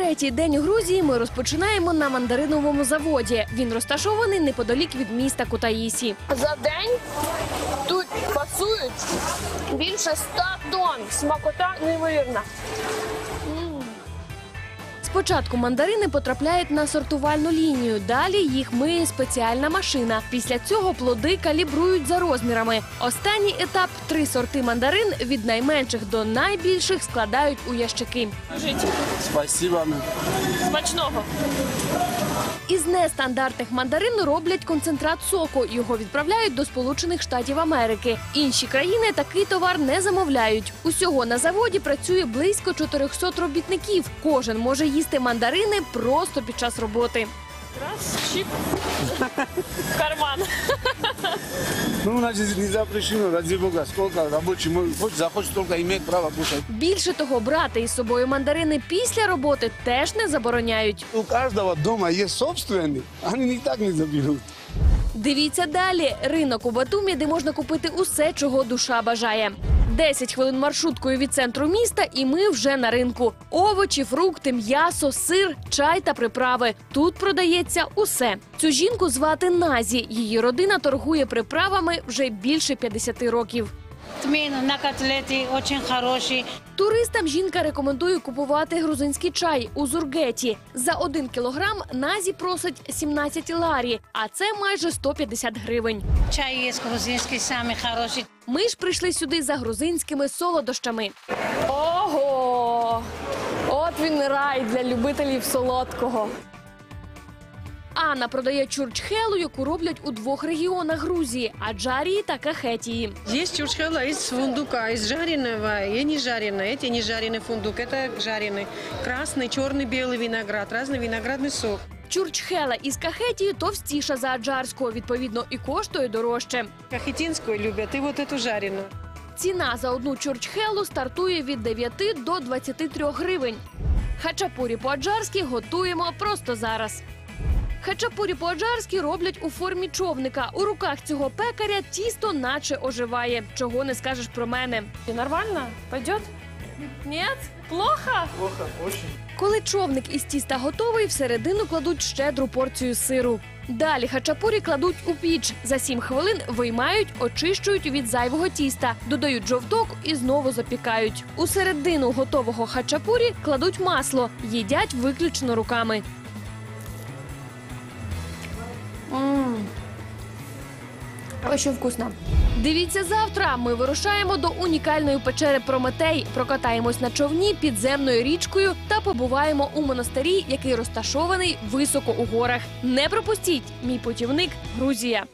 третій день Грузії ми розпочинаємо на мандариновому заводі. Він розташований неподалік від міста Кутаїсі. За день тут пасують більше 100 тонн. Смакота неймовірна. Спочатку мандарини потрапляють на сортувальну лінію. Далі їх миє спеціальна машина. Після цього плоди калібрують за розмірами. Останній етап три сорти мандарин від найменших до найбільших складають у ящики. Жить Спасибо. смачного. Із нестандартних мандарин роблять концентрат соку. Його відправляють до Сполучених Штатів Америки. Інші країни такий товар не замовляють. Усього на заводі працює близько 400 робітників. Кожен може їсти мандарини просто під час роботи. Раз, чіп, карман. Ну, значит, не запрещено, ради бога, сколько хоч хочет, захочет, только имеет право кушать. Більше того, брати із собою мандарини після роботи теж не забороняють. У каждого дома есть собственный, они не так не заберут. Дивіться далі. Ринок у Батумі, де можна купити усе, чого душа бажає. 10 хвилин маршруткою від центру міста, і ми вже на ринку. Овочі, фрукти, м'ясо, сир, чай та приправи. Тут продається усе. Цю жінку звати Назі. Її родина торгує приправами вже більше 50 років. Туристам жінка рекомендує купувати грузинський чай у Зургеті. За один кілограм Назі просить 17 ларі, а це майже 150 гривень. Чай есть грузинский, самый хороший. Ми ж прийшли сюди за грузинськими солодощами. Ого! От він рай для любителів солодкого. Анна продає чурчхелу, яку роблять у двох регіонах Грузії Аджарії та Кахетії. Есть чурчхела из фундука, из жареного и не жареного. Эти не жареный фундук, это жареный. Красный, черный, белый виноград, разный виноградный сок. Чурчхела із Кахетії товстіша за аджарську, відповідно, і коштує дорожче. Кахетинскую любят, и вот эту жареную. Ціна за одну чурчхелу стартує від 9 до 23 гривень. Хачапурі по-аджарськи готуємо просто зараз. Хачапурі по-аджарськи роблять у формі човника. У руках цього пекаря тісто наче оживає. Чого не скажеш про мене. Нормально? Пойдет? Нет? Плохо? Коли човник із тіста готовий, всередину кладуть щедру порцію сиру. Далі хачапурі кладуть у піч. За 7 хвилин виймають, очищують від зайвого тіста, додають жовток і знову запікають. У середину готового хачапурі кладуть масло, їдять виключно руками. Очень вкусно. Дивіться завтра. Ми вирушаємо до унікальної печери Прометей, прокатаємось на човні підземною річкою та побуваємо у монастирі, який розташований високо у горах. Не пропустіть мій путівник Грузія.